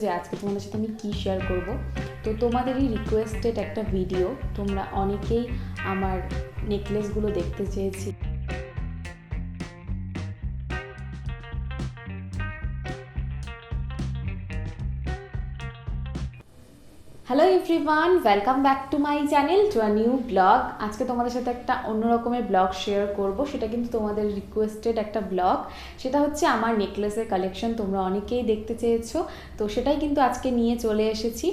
যে আজকে তোমাদের সাথে আমি কী শেয়ার করব? তো তোমাদেরই রিকোয়েস্টেড একটা ভিডিও তোমরা অনেকেই আমার নেকলেসগুলো দেখতে চেয়েছি। Everyone welcome back to my channel to a new blog আজকে তোমাদের সাথে একটা অন্য রকমের ব্লগ শেয়ার করব। সেটা কিন্তু তোমাদের রিকোয়েস্টেড একটা ব্লগ সেটা হচ্ছে আমার নেকলেসের কালেকশন তোমরা অনেকেই দেখতে চেয়েছো। তো সেটাই কিন্তু আজকে নিয়ে চলে এসেছি।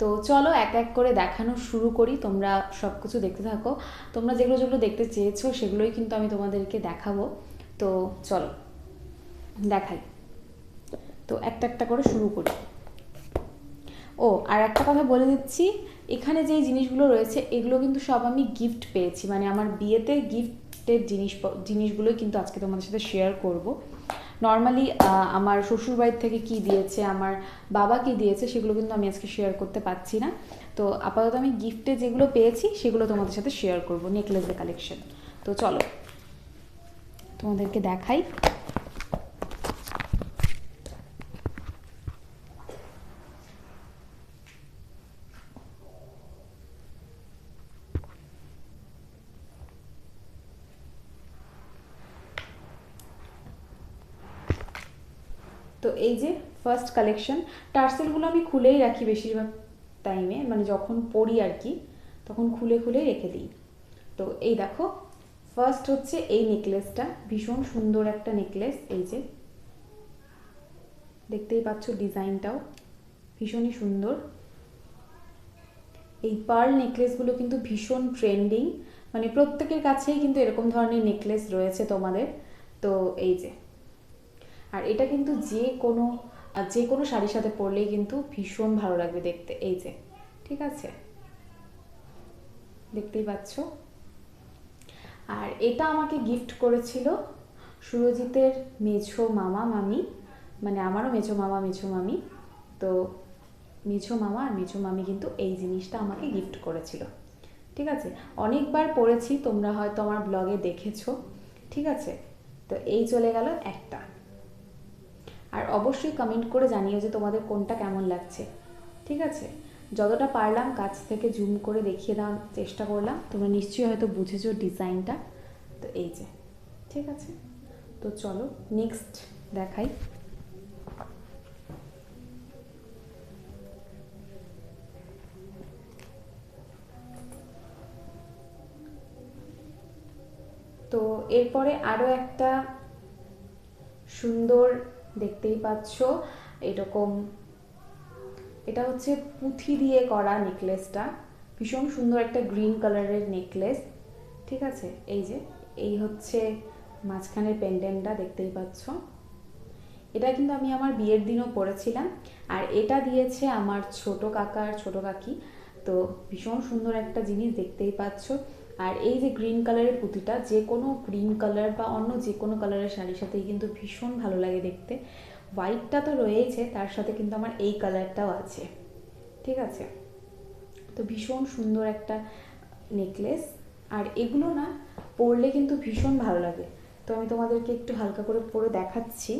তো চলো এক এক করে দেখানো শুরু করি, তোমরা সব কিছু দেখতে থাকো। তোমরা যেগুলো যেগুলো দেখতে চেয়েছো, সেগুলোই কিন্তু আমি তোমাদেরকে দেখাবো। তো চলো, দেখাই। তো একটা একটা করে শুরু করি। ও, আর একটা কথা বলে দিচ্ছি, এখানে যেই জিনিসগুলো রয়েছে, এগুলো কিন্তু সব আমি গিফট পেয়েছি। মানে আমার বিয়েতে গিফটের জিনিস, জিনিসগুলোই কিন্তু আজকে তোমাদের সাথে শেয়ার করব। নর্মালি আমার শ্বশুরবাড়ির থেকে কি দিয়েছে, আমার বাবা কি দিয়েছে, সেগুলো কিন্তু আমি আজকে শেয়ার করতে পারছি না। তো আপাতত আমি গিফটে যেগুলো পেয়েছি, সেগুলো তোমাদের সাথে শেয়ার করব নেকলেসের কালেকশন তো চলো, তোমাদেরকে দেখাই তো এই যে ফার্স্ট কালেকশন টার্সেলগুলো আমি খুলেই রাখি বেশিরভাগ টাইমে মানে যখন পড়ি আর কি, তখন খুলে খুলে রেখে দিই। তো এই দেখো ফার্স্ট হচ্ছে এই নেকলেসটা ভীষণ সুন্দর একটা নেকলেস এই যে। দেখতেই পাচ্ছ ডিজাইনটাও ভীষণই সুন্দর। এই পার্ল নেকলেসগুলো কিন্তু ভীষণ ট্রেন্ডিং মানে প্রত্যেকের কাছেই কিন্তু এরকম ধরনের নেকলেস রয়েছে তোমাদের। তো এই যে, আর এটা কিন্তু যে কোনো যে কোনো শাড়ির সাথে পরলেই কিন্তু ভীষণ ভালো লাগবে দেখতে। এই যে, ঠিক আছে? দেখতেই পাচ্ছ? আর এটা আমাকে গিফট করেছিল সুরজিতের মেঝো মামা মামি মানে আমারও মেঝো মামা, মেঝো মামি। তো মেঝো মামা আর মেঝো মামি কিন্তু এই জিনিসটা আমাকে গিফট করেছিল। ঠিক আছে? অনেকবার পড়েছি, তোমরা হয়তো আমার ব্লগে দেখেছ। ঠিক আছে? তো এই চলে গেল একটা। আর অবশ্যই কমেন্ট করে জানিও যে তোমাদের কোনটা কেমন লাগছে। ঠিক আছে? যতটা পারলাম কাছ থেকে জুম করে দেখিয়ে দেওয়ার চেষ্টা করলাম। তোমরা নিশ্চয়ই হয়তো বুঝেছ ডিজাইনটা তো এই যে, ঠিক আছে? তো চলো নেক্সট দেখাই। তো এরপরে আরও একটা সুন্দর দেখতেই পাচ্ছ। এরকম, এটা হচ্ছে পুঁথি দিয়ে করা নেকলেসটা ভীষণ সুন্দর একটা গ্রিন কালারের নেকলেস ঠিক আছে? এই যে, এই হচ্ছে মাঝখানের পেন্ডেন্টটা দেখতেই পাচ্ছ। এটা কিন্তু আমি আমার বিয়ের দিনও পরেছিলাম, আর এটা দিয়েছে আমার ছোট কাকার ছোট কাকি। তো ভীষণ সুন্দর একটা জিনিস দেখতেই পাচ্ছ। আর এই যে গ্রিন কালারের পুঁতিটা যে কোনো গ্রিন কালার বা অন্য যে কোনো কালারের শাড়ির সাথেই কিন্তু ভীষণ ভালো লাগে দেখতে। হোয়াইটটা তো রয়েছে, তার সাথে কিন্তু আমার এই কালারটাও আছে। ঠিক আছে? তো ভীষণ সুন্দর একটা নেকলেস আর এগুলো না পরলে কিন্তু ভীষণ ভালো লাগে। তো আমি তোমাদেরকে একটু হালকা করে পরে দেখাচ্ছি।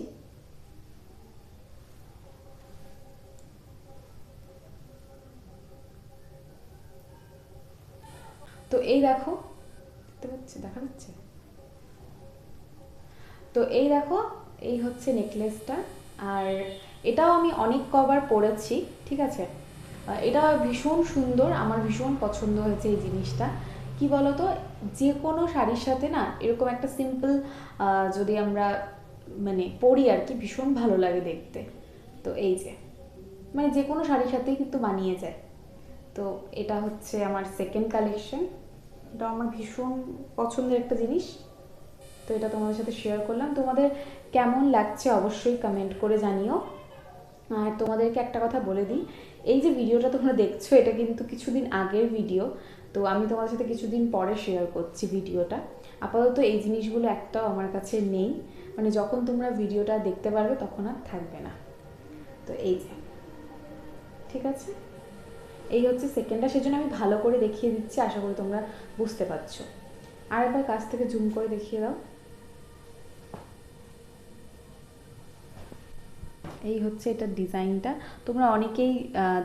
তো এই দেখো, দেখতে পাচ্ছি, দেখা যাচ্ছে? তো এই দেখো, এই হচ্ছে নেকলেসটা আর এটাও আমি অনেক কবার পরেছি, ঠিক আছে? এটা ভীষণ সুন্দর, আমার ভীষণ পছন্দ হয়েছে এই জিনিসটা। কি বলতো? যে কোনো শাড়ির সাথে না, এরকম একটা সিম্পল যদি আমরা মানে পরি আর কি, ভীষণ ভালো লাগে দেখতে। তো এই যে মানে যে কোনো শাড়ির সাথেই কিন্তু মানিয়ে যায়। তো এটা হচ্ছে আমার সেকেন্ড কালেকশন এটা আমার ভীষণ পছন্দের একটা জিনিস। তো এটা তোমাদের সাথে শেয়ার করলাম। তোমাদের কেমন লাগছে অবশ্যই কমেন্ট করে জানিও। আর তোমাদেরকে একটা কথা বলে দিই, এই যে ভিডিওটা তোমরা দেখছ, এটা কিন্তু কিছুদিন আগের ভিডিও তো আমি তোমাদের সাথে কিছুদিন পরে শেয়ার করছি ভিডিওটা। আপাতত এই জিনিসগুলো একটাও আমার কাছে নেই। মানে যখন তোমরা ভিডিওটা দেখতে পারবে, তখন আর থাকবে না। তো এই যে, ঠিক আছে? এই হচ্ছে সেকেন্ডটা সেজন্য আমি ভালো করে দেখিয়ে দিচ্ছি, আশা করি তোমরা বুঝতে পারছ। আর একবার কাছ থেকে জুম করে দেখিয়ে দাও। এই হচ্ছে এটার ডিজাইনটা। তোমরা অনেকেই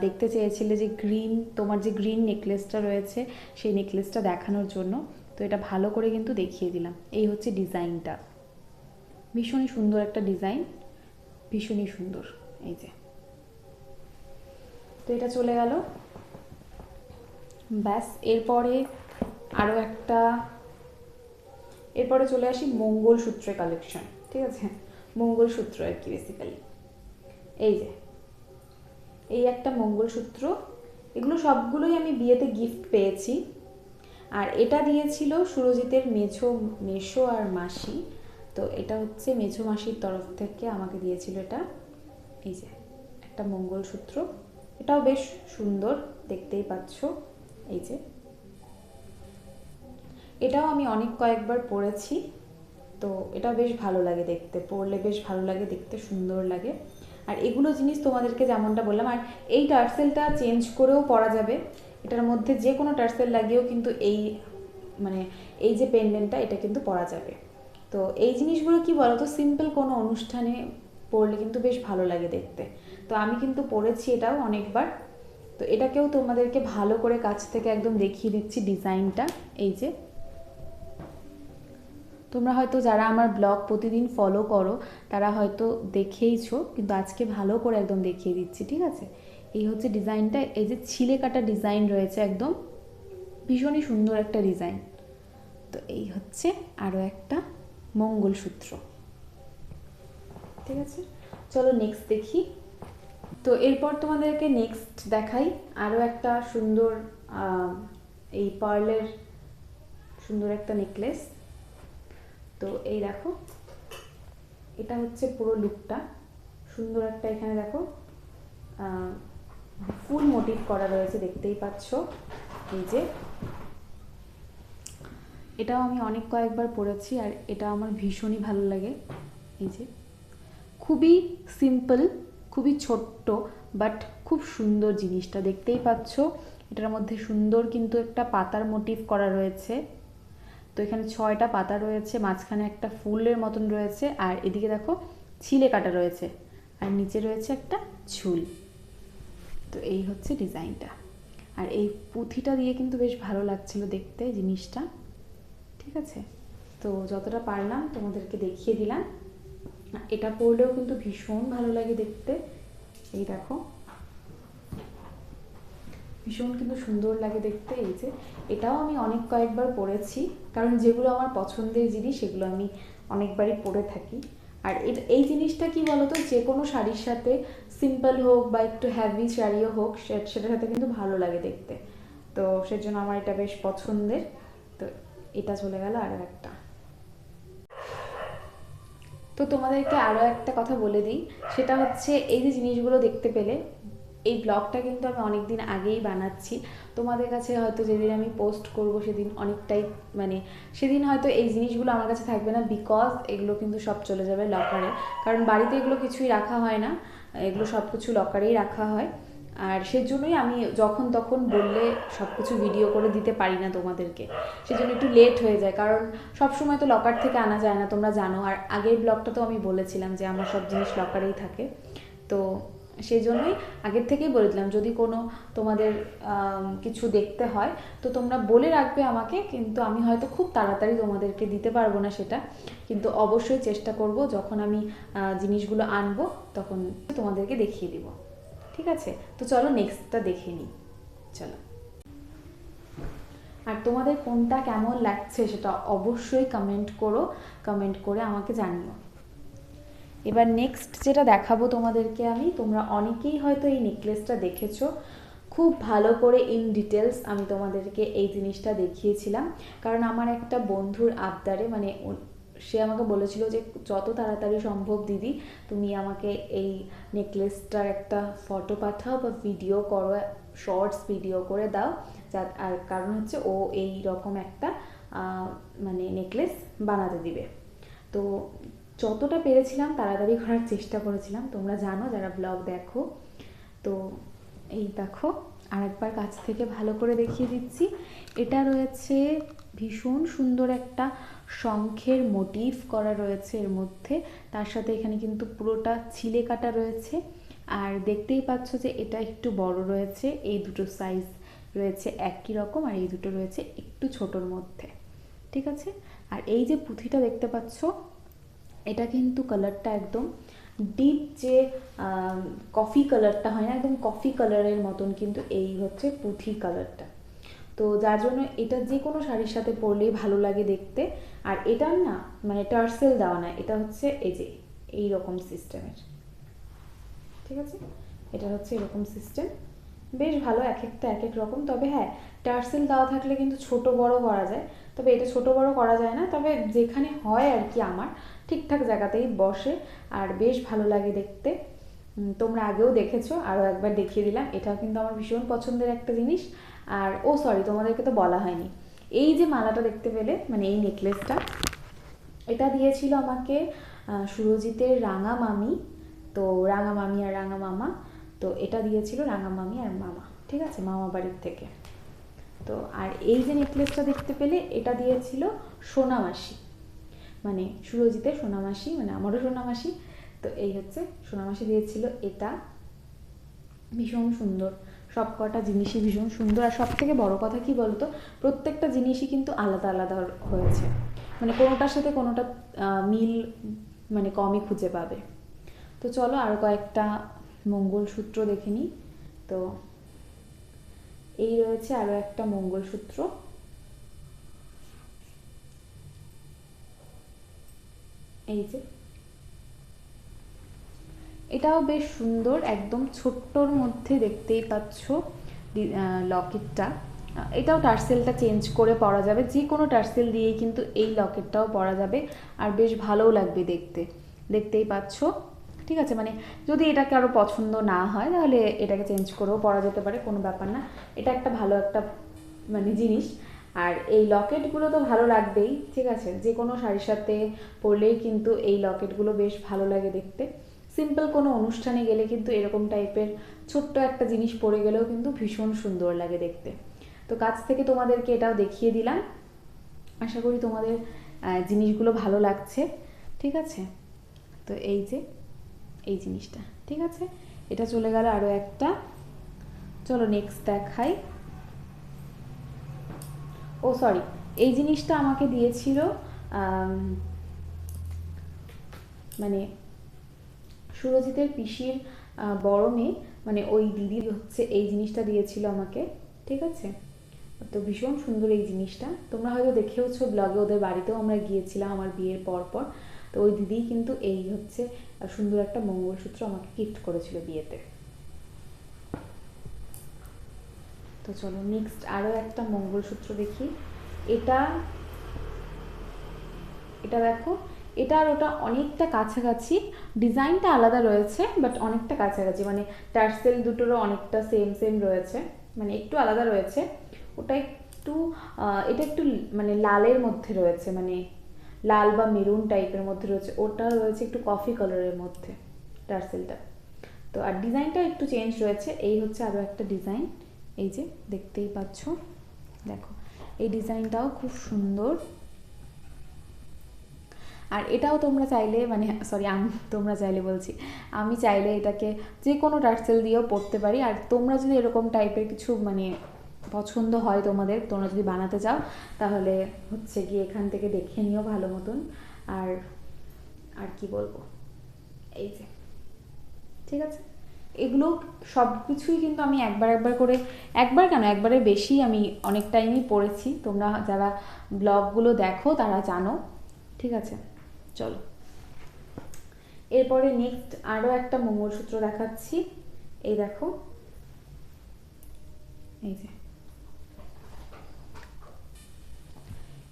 দেখতে চেয়েছিলে যে গ্রিন তোমার যে গ্রিন নেকলেসটা রয়েছে, সেই নেকলেসটা দেখানোর জন্য। তো এটা ভালো করে কিন্তু দেখিয়ে দিলাম। এই হচ্ছে ডিজাইনটা। ভীষণই সুন্দর একটা ডিজাইন। ভীষণই সুন্দর। এই যে। তো এটা চলে গেল। ব্যাস, এরপরে আরও একটা, এরপরে চলে আসি মঙ্গলসূত্রের কালেকশন ঠিক আছে? মঙ্গলসূত্র আর কি বেসিক্যালি এই যে, এই একটা মঙ্গলসূত্র, এগুলো সবগুলোই আমি বিয়েতে গিফট পেয়েছি। আর এটা দিয়েছিল সুরজিতের মেঝো, মেশো আর মাসি। তো এটা হচ্ছে মেঝো মাসির তরফ থেকে আমাকে দিয়েছিল এটা। এই যে, একটা মঙ্গলসূত্র। এটাও বেশ সুন্দর, দেখতেই পাচ্ছ। এই যে। এটাও আমি অনেক কয়েকবার পরেছি তো এটা বেশ ভালো লাগে দেখতে পরলে বেশ ভালো লাগে, দেখতে সুন্দর লাগে। আর এগুলো জিনিস তোমাদেরকে যেমনটা বললাম, আর এই টার্সেলটা চেঞ্জ করেও পরা যাবে। এটার মধ্যে যে কোনো টার্সেল লাগিয়েও কিন্তু এই মানে এই যে পেন্ডেন্টটা, এটা কিন্তু পরা যাবে। তো এই জিনিসগুলো কি বলো তো সিম্পল কোনো অনুষ্ঠানে পরলে কিন্তু বেশ ভালো লাগে দেখতে। তো আমি কিন্তু পরেছি এটাও অনেকবার। তো এটাকেও তোমাদেরকে ভালো করে কাছ থেকে একদম দেখিয়ে দিচ্ছি ডিজাইনটা, এই যে। তোমরা হয়তো যারা আমার ব্লগ প্রতিদিন ফলো করো, তারা হয়তো দেখেইছো, কিন্তু আজকে ভালো করে একদম দেখিয়ে দিচ্ছি, ঠিক আছে? এই হচ্ছে ডিজাইনটা, এই যে ছিলে কাটা ডিজাইন রয়েছে একদম, ভীষণই সুন্দর একটা ডিজাইন। তো এই হচ্ছে আরও একটা মঙ্গলসূত্র, ঠিক আছে? চলো নেক্সট দেখি। তো এরপর তোমাদেরকে নেক্সট দেখাই আরও একটা সুন্দর এই পার্লের সুন্দর একটা নেকলেস তো এই দেখো, এটা হচ্ছে পুরো লুকটা। সুন্দর একটা এখানে দেখো ফুল মোটিভ করা রয়েছে, দেখতেই পাচ্ছ। এই যে, এটাও আমি অনেক কয়েকবার পরেছি আর এটা আমার ভীষণই ভালো লাগে। এই যে, খুবই সিম্পল খুবই ছোট্ট বাট খুব সুন্দর জিনিসটা। দেখতেই পাচ্ছ, এটার মধ্যে সুন্দর কিন্তু একটা পাতার মোটিভ করা রয়েছে। তো এখানে ছয়টা পাতা রয়েছে, মাঝখানে একটা ফুলের মতন রয়েছে, আর এদিকে দেখো ছিলে কাটা রয়েছে, আর নিচে রয়েছে একটা ঝুল। তো এই হচ্ছে ডিজাইনটা। আর এই পুঁথিটা দিয়ে কিন্তু বেশ ভালো লাগছিল দেখতে জিনিসটা। ঠিক আছে? তো যতটা পারলাম তোমাদেরকে দেখিয়ে দিলাম। এটা পরলেও কিন্তু ভীষণ ভালো লাগে দেখতে। এই দেখো। ভীষণ কিন্তু সুন্দর লাগে দেখতে, এই যে। এটাও আমি অনেক কয়েকবার পরেছি, কারণ যেগুলো আমার পছন্দের জিনিস, সেগুলো আমি অনেকবারই পরে থাকি। আর এই জিনিসটা কি বলতো, যে কোনো শাড়ির সাথে সিম্পল হোক বা একটু হ্যাভি শাড়িও হোক সেটার সাথে কিন্তু ভালো লাগে দেখতে। তো সেজন্য আমার এটা বেশ পছন্দের। তো এটা চলে গেল আর একটা তো তোমাদেরকে আরও একটা কথা বলে দিই। সেটা হচ্ছে এই যে জিনিসগুলো দেখতে পেলে, এই ব্লগটা কিন্তু আমি অনেক দিন আগেই বানাচ্ছি। তোমাদের কাছে হয়তো যেদিন আমি পোস্ট করব সেদিন অনেকটাই মানে সেদিন হয়তো এই জিনিসগুলো আমার কাছে থাকবে না বিকজ এগুলো কিন্তু সব চলে যাবে লকারে কারণ বাড়িতে এগুলো কিছুই রাখা হয় না। এগুলো সব কিছু লকারেই রাখা হয়। আর সেজন্যই আমি যখন তখন বললে সব কিছু ভিডিও করে দিতে পারি না তোমাদেরকে। সেজন্য একটু লেট হয়ে যায়, কারণ সব সময় তো লকার থেকে আনা যায় না, তোমরা জানো। আর আগের ব্লগটা তো আমি বলেছিলাম যে আমার সব জিনিস লকারেই থাকে। তো সেই জন্যই আগের থেকেই বলে দিলাম, যদি কোনো তোমাদের কিছু দেখতে হয়, তো তোমরা বলে রাখবে আমাকে, কিন্তু আমি হয়তো খুব তাড়াতাড়ি তোমাদেরকে দিতে পারব না সেটা। কিন্তু অবশ্যই চেষ্টা করব, যখন আমি জিনিসগুলো আনব, তখন তোমাদেরকে দেখিয়ে দিব। ঠিক আছে? তো চলো নেক্সটটা দেখে নিই। চলো। আর তোমাদের কোনটা কেমন লাগছে সেটা অবশ্যই কমেন্ট করো। কমেন্ট করে আমাকে জানিও। এবার নেক্সট যেটা দেখাবো তোমাদেরকে আমি, তোমরা অনেকেই হয়তো এই নেকলেসটা দেখেছ। খুব ভালো করে ইন ডিটেলস আমি তোমাদেরকে এই জিনিসটা দেখিয়েছিলাম। কারণ আমার একটা বন্ধুর আবদারে মানে সে আমাকে বলেছিল যে, যত তাড়াতাড়ি সম্ভব দিদি, তুমি আমাকে এই নেকলেসটার একটা ফটো পাঠাও বা ভিডিও করো শর্টস ভিডিও করে দাও। যা আর কারণ হচ্ছে ও এই রকম একটা মানে নেকলেস বানাতে দিবে। তো যতটা পেরেছিলাম, তাড়াতাড়ি করার চেষ্টা করেছিলাম। তোমরা জানো, যারা ব্লগ দেখো, তো এই দেখো, আরেকবার কাছ থেকে ভালো করে দেখিয়ে দিচ্ছি। এটা রয়েছে ভীষণ সুন্দর একটা শঙ্খের মোটিভ করা রয়েছে এর মধ্যে। তার সাথে এখানে কিন্তু পুরোটা ছিলে কাটা রয়েছে। আর দেখতেই পাচ্ছ যে এটা একটু বড় রয়েছে। এই দুটো সাইজ রয়েছে একই রকম আর এই দুটো রয়েছে একটু ছোটোর মধ্যে। ঠিক আছে? আর এই যে পুঁথিটা দেখতে পাচ্ছ, এটা কিন্তু কালারটা একদম ডিপ যে কফি কালারটা হয় না, একদম কফি কালারের মতন কিন্তু এই হচ্ছে পুঁথি কালারটা তো যার জন্য এটা যে কোনো শাড়ির সাথে পরলেই ভালো লাগে দেখতে। আর এটার না মানে টার্সেল দেওয়া না এটা হচ্ছে এই যে এই রকম সিস্টেমের। ঠিক আছে? এটা হচ্ছে এরকম সিস্টেম। বেশ ভালো, এক একটা, এক এক রকম। তবে হ্যাঁ টার্সেল দেওয়া থাকলে কিন্তু ছোট বড় করা যায়। তবে এটা ছোট বড় করা যায় না। তবে যেখানে হয় আর কি আমার, ঠিকঠাক জায়গাতেই বসে। আর বেশ ভালো লাগে দেখতে। তোমরা আগেও দেখেছ, আরও একবার দেখিয়ে দিলাম। এটাও কিন্তু আমার ভীষণ পছন্দের একটা জিনিস। আর, ও সরি, তোমাদেরকে তো বলা হয়নি। এই যে মালাটা দেখতে পেলে মানে এই নেকলেসটা এটা দিয়েছিল আমাকে সুরজিতের রাঙা মামি, তো রাঙা মামি আর রাঙা মামা, তো এটা দিয়েছিল রাঙা মামি আর মামা, ঠিক আছে, মামা বাড়ির থেকে। তো আর এই যে নেকলেসটা দেখতে পেলে, এটা দিয়েছিল সোনামাসি মানে সুরজিতের সোনামাসি মানে আমারও সোনামাসি তো এই হচ্ছে সোনামাসি দিয়েছিল এটা। ভীষণ সুন্দর। সব কটা জিনিসই ভীষণ সুন্দর। আর সব থেকে বড় কথা কি বলতো? প্রত্যেকটা জিনিসই কিন্তু আলাদা আলাদা হয়েছে। মানে কোনোটার সাথে কোনোটা মিল মানে কমই খুঁজে পাবে। তো চলো আর কয়েকটা মঙ্গলসূত্র দেখে নিই। তো এই রয়েছে আরও একটা মঙ্গলসূত্র। এই যে এটাও বেশ সুন্দর, একদম ছোট্টর মধ্যে দেখতেই পাচ্ছ লকেটটা। এটাও টার্সেলটা চেঞ্জ করে পরা যাবে, যে কোনো টার্সেল দিয়েই কিন্তু এই লকেটটাও পরা যাবে আর বেশ ভালোও লাগবে দেখতে, দেখতেই পাচ্ছ। ঠিক আছে মানে যদি এটা কারও পছন্দ না হয়, তাহলে এটাকে চেঞ্জ করেও পরা যেতে পারে, কোনো ব্যাপার না। এটা একটা ভালো একটা মানে জিনিস। আর এই লকেটগুলো তো ভালো লাগবেই, ঠিক আছে? যে কোনো শাড়ির সাথে পরলেই কিন্তু এই লকেটগুলো বেশ ভালো লাগে দেখতে। সিম্পল কোনো অনুষ্ঠানে গেলে কিন্তু এরকম টাইপের ছোট্ট একটা জিনিস পরে গেলেও কিন্তু ভীষণ সুন্দর লাগে দেখতে। তো কাছ থেকে তোমাদেরকে এটাও দেখিয়ে দিলাম। আশা করি তোমাদের জিনিসগুলো ভালো লাগছে। ঠিক আছে? তো এই যে, এই জিনিসটা। ঠিক আছে? এটা চলে গেল আরও একটা। চলো নেক্সট দেখাই। ও সরি এই জিনিসটা আমাকে দিয়েছিল মানে সুরজিতের পিসির বড় মেয়ে মানে ওই দিদি হচ্ছে এই জিনিসটা দিয়েছিল আমাকে, ঠিক আছে? তো ভীষণ সুন্দর এই জিনিসটা। তোমরা হয়তো দেখেওছো ব্লগে, ওদের বাড়িতেও আমরা গিয়েছিলাম আমার বিয়ের পর পর। তো ওই দিদি কিন্তু এই হচ্ছে সুন্দর একটা মঙ্গলসূত্র আমাকে গিফট করেছিল বিয়েতে। তো চলো নেক্সট আরও একটা মঙ্গলসূত্র দেখি। এটা এটা দেখো এটা আর ওটা অনেকটা কাছাকাছি। ডিজাইনটা আলাদা রয়েছে বাট অনেকটা কাছাকাছি। মানে টার্সেল দুটোরও অনেকটা সেম সেম রয়েছে। মানে একটু আলাদা রয়েছে। ওটা একটু এটা একটু মানে লালের মধ্যে রয়েছে। মানে লাল বা মেরুন টাইপের মধ্যে রয়েছে। ওটা রয়েছে একটু কফি কালারের মধ্যে টার্সেলটা। তো আর ডিজাইনটা একটু চেঞ্জ রয়েছে। এই হচ্ছে আরও একটা ডিজাইন। এই যে দেখতেই পাচ্ছ। দেখো, এই ডিজাইনটাও খুব সুন্দর। আর এটাও তোমরা চাইলে মানে সরি আমি, তোমরা চাইলে বলছি, আমি চাইলে এটাকে যে কোনো টার্সেল দিয়েও পড়তে পারি। আর তোমরা যদি এরকম টাইপের কিছু মানে পছন্দ হয় তোমাদের, তোমরা যদি বানাতে চাও, তাহলে হচ্ছে গিয়ে এখান থেকে দেখে নিও ভালো মতন। আর আর কি বলব? এই যে, ঠিক আছে? এগুলো সব কিছুই কিন্তু আমি একবার একবার করে, একবার কেন একবারে বেশি আমি অনেক টাইমই পড়েছি। তোমরা যারা ব্লগগুলো দেখো, তারা জানো, ঠিক আছে? চলো। এরপরে নেক্সট আরও একটা মঙ্গলসূত্র দেখাচ্ছি। এই দেখো। এই যে।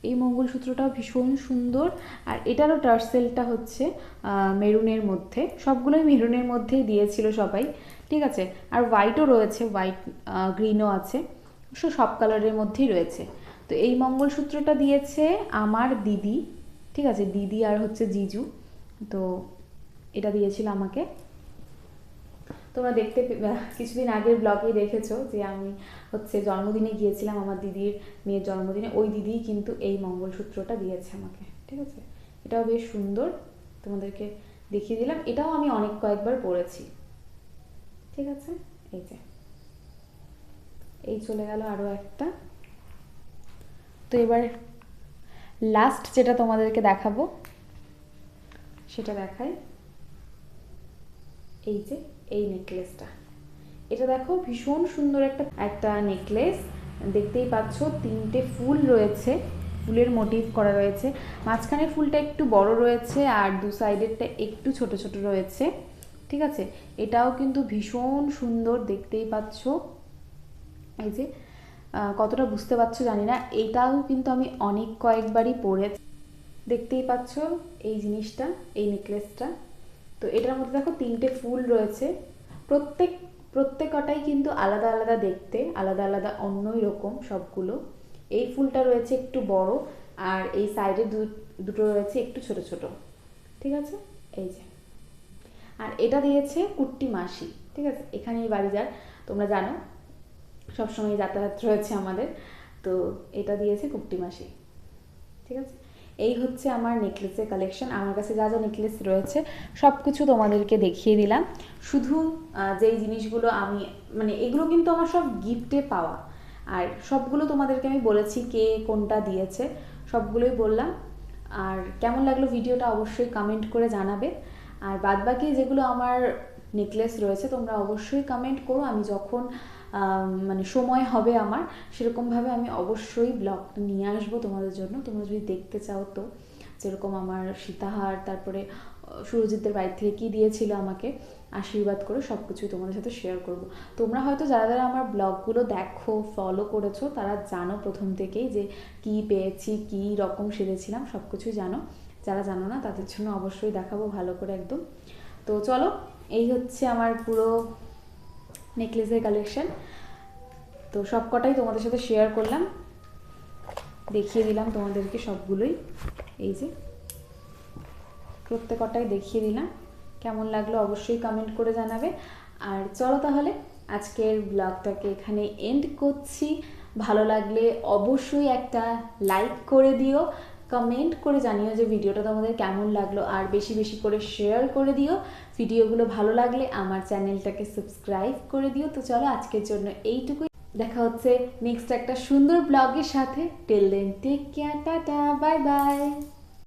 এই মঙ্গলসূত্রটাও ভীষণ সুন্দর। আর এটারও টার্সেলটা হচ্ছে মেরুনের মধ্যে। সবগুলোই মেরুনের মধ্যেই দিয়েছিল সবাই। ঠিক আছে? আর হোয়াইটও রয়েছে। হোয়াইট গ্রিনও আছে। সব কালারের মধ্যেই রয়েছে। তো এই মঙ্গলসূত্রটা দিয়েছে আমার দিদি। ঠিক আছে, দিদি আর হচ্ছে জিজু। তো এটা দিয়েছিল আমাকে। তোমরা দেখতে কিছুদিন আগের ব্লগে দেখেছ যে আমি হচ্ছে জন্মদিনে গিয়েছিলাম আমার দিদির মেয়ের জন্মদিনে। ওই দিদিই কিন্তু এই মঙ্গলসূত্রটা দিয়েছে আমাকে, ঠিক আছে? এটাও বেশ সুন্দর, তোমাদেরকে দেখিয়ে দিলাম। এটাও আমি অনেক কয়েকবার পরেছি ঠিক আছে? এই যে। এই চলে গেল আরও একটা। তো এবার লাস্ট যেটা তোমাদেরকে দেখাবো, সেটা দেখাই। এই যে, এই নেকলেসটা এটা দেখো, ভীষণ সুন্দর একটা একটা নেকলেস দেখতেই পাচ্ছ, তিনটে ফুল রয়েছে। ফুলের মোটিভ করা রয়েছে। মাঝখানের ফুলটা একটু বড় রয়েছে, আর দু সাইডেরটা একটু ছোট ছোট রয়েছে। ঠিক আছে? এটাও কিন্তু ভীষণ সুন্দর, দেখতেই পাচ্ছ। এই যে কতটা বুঝতে পারছ জানি না। এটাও কিন্তু আমি অনেক কয়েকবারই পরেছি দেখতেই পাচ্ছ এই জিনিসটা, এই নেকলেসটা তো এটার মধ্যে দেখো তিনটে ফুল রয়েছে। প্রত্যেক, প্রত্যেকটাই কিন্তু আলাদা আলাদা দেখতে, আলাদা আলাদা অন্যই রকম সবগুলো। এই ফুলটা রয়েছে একটু বড় আর এই সাইডে দুটো রয়েছে একটু ছোট ছোট। ঠিক আছে? এই যে। আর এটা দিয়েছে কুট্টি মাসি। ঠিক আছে? এখানেই বাড়ি যার। তোমরা জানো সবসময় যাতায়াত রয়েছে আমাদের। তো এটা দিয়েছে কুট্টি মাসি। ঠিক আছে? এই হচ্ছে আমার নেকলেসের কালেকশন আমার কাছে যা যা নেকলেস রয়েছে সব কিছু তোমাদেরকে দেখিয়ে দিলাম। শুধু যেই জিনিসগুলো আমি মানে এগুলো কিন্তু আমার সব গিফটে পাওয়া। আর সবগুলো তোমাদেরকে আমি বলেছি কে কোনটা দিয়েছে, সবগুলোই বললাম। আর কেমন লাগল ভিডিওটা অবশ্যই কমেন্ট করে জানাবে। আর বাদবাকি যেগুলো আমার নেকলেস রয়েছে, তোমরা অবশ্যই কমেন্ট করো। আমি যখন মানে সময় হবে আমার সেরকমভাবে আমি অবশ্যই ব্লগ নিয়ে আসব তোমাদের জন্য। তোমরা যদি দেখতে চাও তো, যেরকম আমার সীতাহার, তারপরে সুরজিতের বাড়ি থেকে কী দিয়েছিল আমাকে, আশীর্বাদ করে সব কিছুই তোমাদের সাথে শেয়ার করব। তোমরা হয়তো যারা যারা আমার ব্লগগুলো দেখো ফলো করেছ, তারা জানো প্রথম থেকেই যে কী পেয়েছি, কী রকম সেরেছিলাম সব কিছুই জানো। যারা জানো না, তাদের জন্য অবশ্যই দেখাবো ভালো করে একদম। তো চলো, এই হচ্ছে আমার পুরো নেকলেসের কালেকশন তো সব কটাই তোমাদের সাথে শেয়ার করলাম। দেখিয়ে দিলাম তোমাদেরকে সবগুলোই। এই যে, প্রত্যেকটাই দেখিয়ে দিলাম। কেমন লাগল অবশ্যই কমেন্ট করে জানাবে। আর চলো তাহলে, আজকের ব্লগটাকে এখানে এন্ড করছি। ভালো লাগলে অবশ্যই একটা লাইক করে দিও। কমেন্ট করে জানিও যে ভিডিওটা তোমাদের কেমন লাগল। আর বেশি বেশি করে শেয়ার করে দিও। ভিডিওগুলো ভালো লাগলে আমার চ্যানেলটাকে সাবস্ক্রাইব করে দিও। তো চলো আজকের জন্য এইটুকুই। দেখা হচ্ছে নেক্সট একটা সুন্দর ব্লগের সাথে। Till then take care tata bye bye